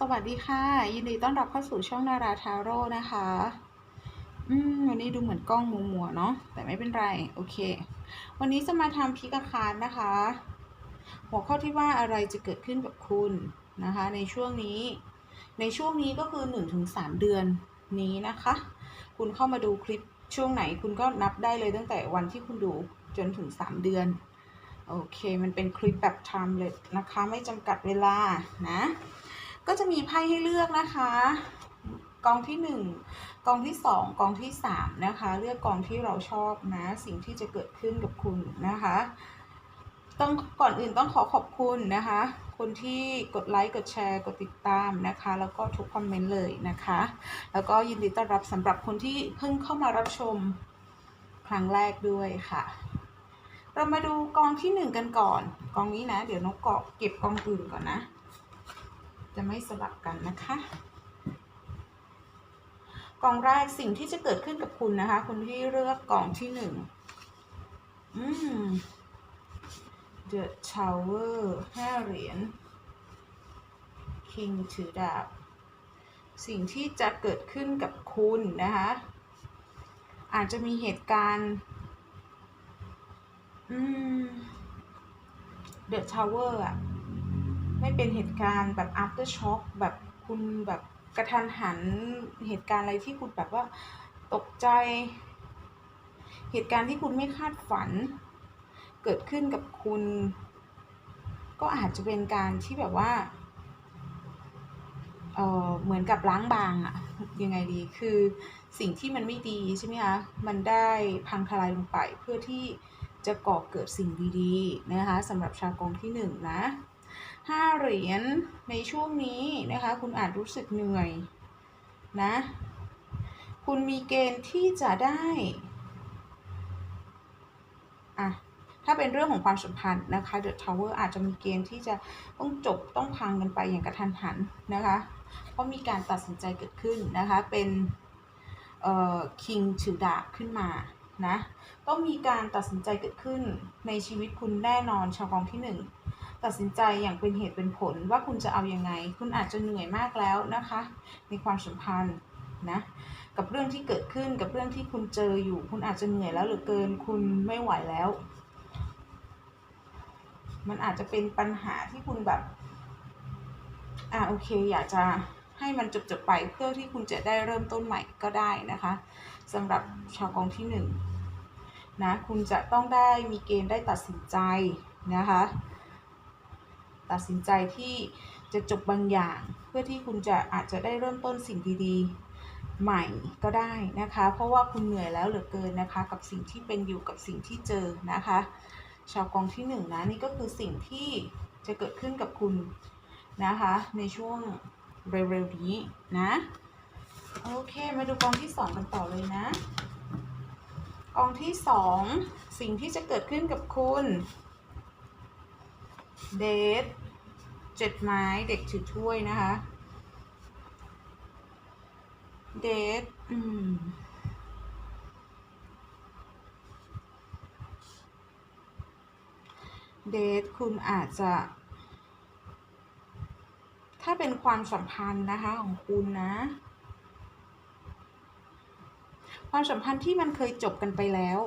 สวัสดีค่ะ ยินดีต้อนรับเข้าสู่ช่องนาราทาโร่นะคะ อืมวันนี้ดูเหมือนกล้องมัวมัวๆเนาะแต่ไม่เป็นไร โอเค วันนี้จะมาทำพิกาคารนะคะ หัวข้อที่ว่าอะไรจะเกิดขึ้นกับคุณนะคะ ในช่วงนี้ ในช่วงนี้ก็คือ 1-3 เดือนนี้นะคะ คุณเข้ามาดูคลิปช่วงไหนคุณก็นับได้เลยตั้งแต่วันที่คุณดูจนถึง 3 เดือน โอเค มันเป็นคลิปแบบ timeless นะคะ ไม่จำกัดเวลานะ ก็จะมีไพ่ให้เลือกนะคะ กองที่หนึ่งกองที่สองกองที่สามนะคะ เลือกกองที่เราชอบนะ สิ่งที่จะเกิดขึ้นกับคุณนะคะ ต้องก่อนอื่นต้องขอขอบคุณนะคะ คนที่กดไลค์กดแชร์กดติดตามนะคะ แล้วก็ทุกคอมเมนต์เลยนะคะ แล้วก็ยินดีต้อนรับสำหรับคนที่เพิ่งเข้ามารับชมครั้งแรกด้วยค่ะเรามาดูกองที่หนึ่งกันก่อน กองนี้นะ เดี๋ยวนกเกาะเก็บกองอื่นก่อนนะ จะไม่สลับกันนะคะ กล่องแรกสิ่งที่จะเกิดขึ้นกับคุณนะคะ คุณที่เลือกกล่องที่หนึ่งอืม The Tower ห้าเหรียญ King ถือดาบ สิ่งที่จะเกิดขึ้นกับคุณนะคะ อาจจะมีเหตุการณ์อืม The Tower อะ ไม่เป็นเหตุการณ์แบบ after shock แบบคุณแบบกระทันหันเหตุการณ์อะไรที่คุณแบบว่าตกใจ เหตุการณ์ที่คุณไม่คาดฝัน เกิดขึ้นกับคุณ ก็อาจจะเป็นการที่แบบว่าเออเหมือนกับล้างบางอะยังไงดีคือสิ่งที่มันไม่ดีใช่ไหมคะมันได้พังทลายลงไปเพื่อที่จะก่อเกิดสิ่งดีๆนะคะสำหรับชาวกองที่หนึ่งนะ ห้าเหรียญในช่วงนี้นะคะ คุณอาจรู้สึกเหนื่อยนะ คุณมีเกณฑ์ที่จะได้อะถ้าเป็นเรื่องของความสัมพันธ์นะคะ The Tower อาจจะมีเกณฑ์ที่จะต้องจบต้องพังกันไปอย่างกระทันหันนะคะ เพราะมีการตัดสินใจเกิดขึ้นนะคะ เป็นเอ่อ King ถือดาบขึ้นมานะ ต้องมีการตัดสินใจเกิดขึ้นในชีวิตคุณแน่นอนชาวกองที่หนึ่ง ตัดสินใจอย่างเป็นเหตุเป็นผลว่าคุณจะเอาอยัางไง คุณอาจจะเหนื่อยมากแล้วนะคะ ในความสัมพันธ์นะกับเรื่องที่เกิดขึ้นกับเรื่องที่คุณเจออยู่ คุณอาจจะเหนื่อยแล้วหลือเกิน คุณไม่ไหวแล้ว มันอาจจะเป็นปัญหาที่คุณแบบ อ่าโอเค อยากจะให้มันจบๆไปเพื่อที่คุณจะได้เริ่มต้นใหม่ก็ได้นะคะสำหรับชาวกองที่หนึ่งนะคุณจะต้องได้มีเกณฑ์ได้ตัดสินใจนะคะ ตัดสินใจที่จะจบบางอย่าง เพื่อที่คุณจะอาจจะได้เริ่มต้นสิ่งดีๆ ใหม่ก็ได้นะคะ เพราะว่าคุณเหนื่อยแล้วเหลือเกินนะคะ กับสิ่งที่เป็นอยู่กับสิ่งที่เจอนะคะ ชาวกองที่หนึ่งนะนี่ก็คือสิ่งที่จะเกิดขึ้นกับคุณนะคะ ในช่วงเร็วๆนี้นะโอเค มาดูกองที่สองกันต่อเลยนะ กองที่สองสิ่งที่จะเกิดขึ้นกับคุณ เดทเจ็ดไม้เด็กถือถ้วยนะคะ เดทอืมเดทคุณอาจจะ ถ้าเป็นความสัมพันธ์นะคะของคุณนะ ความสัมพันธ์ที่มันเคยจบกันไปแล้ว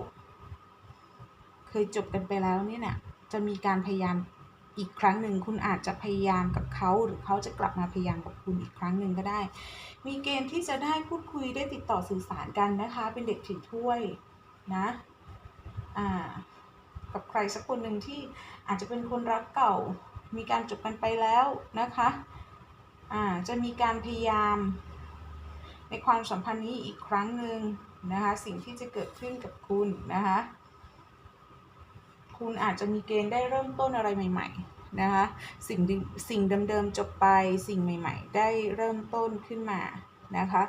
เคยจบกันไปแล้วนี่เนี่ยจะมีการพยายาม อีกครั้งหนึ่งคุณอาจจะพยายามกับเขาหรือเขาจะกลับมาพยายามกับคุณอีกครั้งหนึ่งก็ได้ มีเกณฑ์ที่จะได้พูดคุยได้ติดต่อสื่อสารกันนะคะ เป็นเด็กถือถ้วยนะอ่ากับใครสักคนหนึ่งที่อาจจะเป็นคนรักเก่า มีการจบกันไปแล้วนะคะอ่าจะมีการพยายาม ในความสัมพันธ์นี้อีกครั้งหนึ่งนะคะ สิ่งที่จะเกิดขึ้นกับคุณนะคะ คุณอาจจะมีเกณฑ์ได้เริ่มต้นอะไรใหม่ ๆ นะคะ สิ่งสิ่งเดิมๆจบไปสิ่งใหม่ ๆ ได้เริ่มต้นขึ้นมานะคะ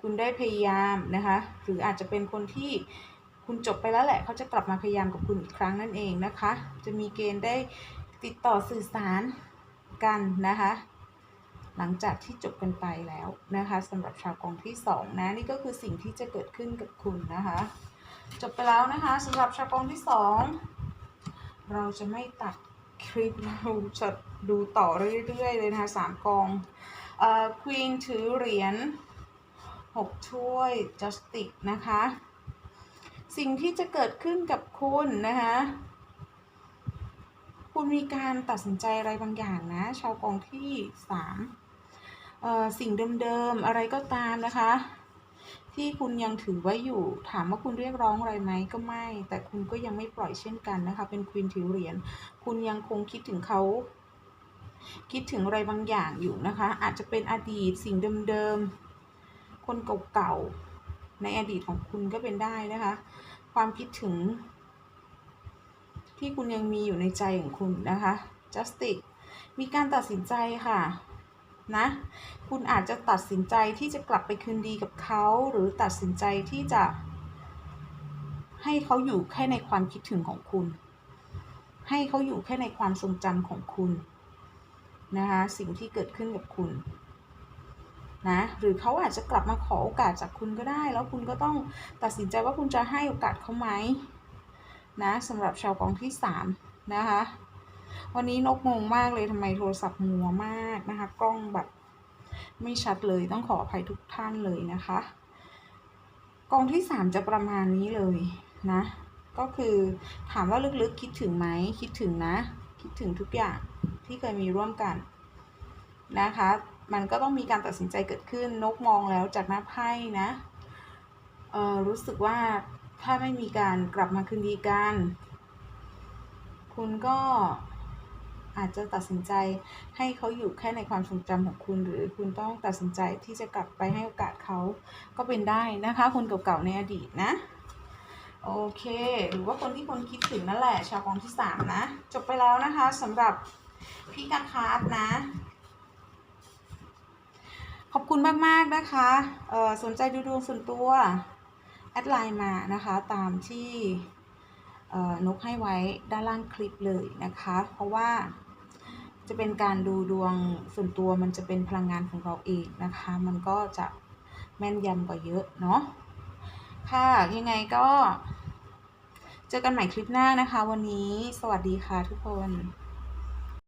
คุณได้พยายามนะคะ หรืออาจจะเป็นคนที่คุณจบไปแล้วแหละเขาจะกลับมาพยายามกับคุณอีกครั้งนั่นเองนะคะ จะมีเกณฑ์ได้ติดต่อสื่อสารกันนะคะ หลังจากที่จบกันไปแล้วนะคะสำหรับชาวกองที่สองนะนี่ก็คือสิ่งที่จะเกิดขึ้นกับคุณนะคะ จบไปแล้วนะคะสำหรับชาวกองที่สอง เราจะไม่ตัดคลิปเราจะดูต่อเรื่อยๆเลยนะคะสามกองเอ่อควีนถือเหรียญหกถ้วยจัสติกนะคะ สิ่งที่จะเกิดขึ้นกับคุณนะคะคุณมีการตัดสินใจอะไรบางอย่างนะ ชาวกองที่สามเอ่อสิ่งเดิมๆ อะไรก็ตามนะคะ ที่คุณยังถือไว้อยู่ ถามว่าคุณเรียกร้องอะไรไหมก็ไม่ แต่คุณก็ยังไม่ปล่อยเช่นกันนะคะ เป็นควีนถือเหรียญคุณยังคงคิดถึงเขาคิดถึงอะไรบางอย่างอยู่นะคะ อาจจะเป็นอดีตสิ่งเดิมๆ คนเก่าๆ ในอดีตของคุณก็เป็นได้นะคะ ความคิดถึง ที่คุณยังมีอยู่ในใจของคุณนะคะ justice มีการตัดสินใจค่ะ นะ คุณอาจจะตัดสินใจที่จะกลับไปคืนดีกับเขาหรือตัดสินใจที่จะ ให้เขาอยู่แค่ในความคิดถึงของคุณ ให้เขาอยู่แค่ในความทรงจำของคุณนะคะสิ่งที่เกิดขึ้นกับคุณนะหรือเขาอาจจะกลับมาขอโอกาสจากคุณก็ได้ แล้วคุณก็ต้องตัดสินใจว่าคุณจะให้โอกาสเขาไหมนะสำหรับชาวกองที่สามนะคะ วันนี้นกงงมากเลยทำไมโทรศัพท์มัวมากนะคะ กล้องแบบไม่ชัดเลยต้องขออภัยทุกท่านเลยนะคะ กองที่สามจะประมาณนี้เลยนะ ก็คือถามว่าลึกๆคิดถึงไหมคิดถึงนะ คิดถึงทุกอย่างที่เคยมีร่วมกันนะคะ มันก็ต้องมีการตัดสินใจเกิดขึ้นนกมองแล้วจากหน้าไพ่นะเออรู้สึกว่าถ้าไม่มีการกลับมาคืนดีกัน คุณก็ อาจจะตัดสินใจให้เขาอยู่แค่ในความทรงจำของคุณ หรือคุณต้องตัดสินใจที่จะกลับไปให้โอกาสเขาก็เป็นได้นะคะ คนเก่าๆในอดีตนะโอเค หรือว่าคนที่คนคิดถึงนั่นแหละ ชาวกองที่สามนะ จบไปแล้วนะคะสำหรับพี่กาคาร์ดนะ ขอบคุณมาก ๆ นะคะเออสนใจดูดวงส่วนตัว แอดไลน์มานะคะ ตามที่นกให้ไว้ด้านล่างคลิปเลยนะคะ เพราะว่า จะเป็นการดูดวงส่วนตัวมันจะเป็นพลังงานของเราเองนะคะ มันก็จะแม่นยำกว่าเยอะเนาะค่ะยังไงก็ เจอกันใหม่คลิปหน้านะคะ วันนี้สวัสดีค่ะทุกคน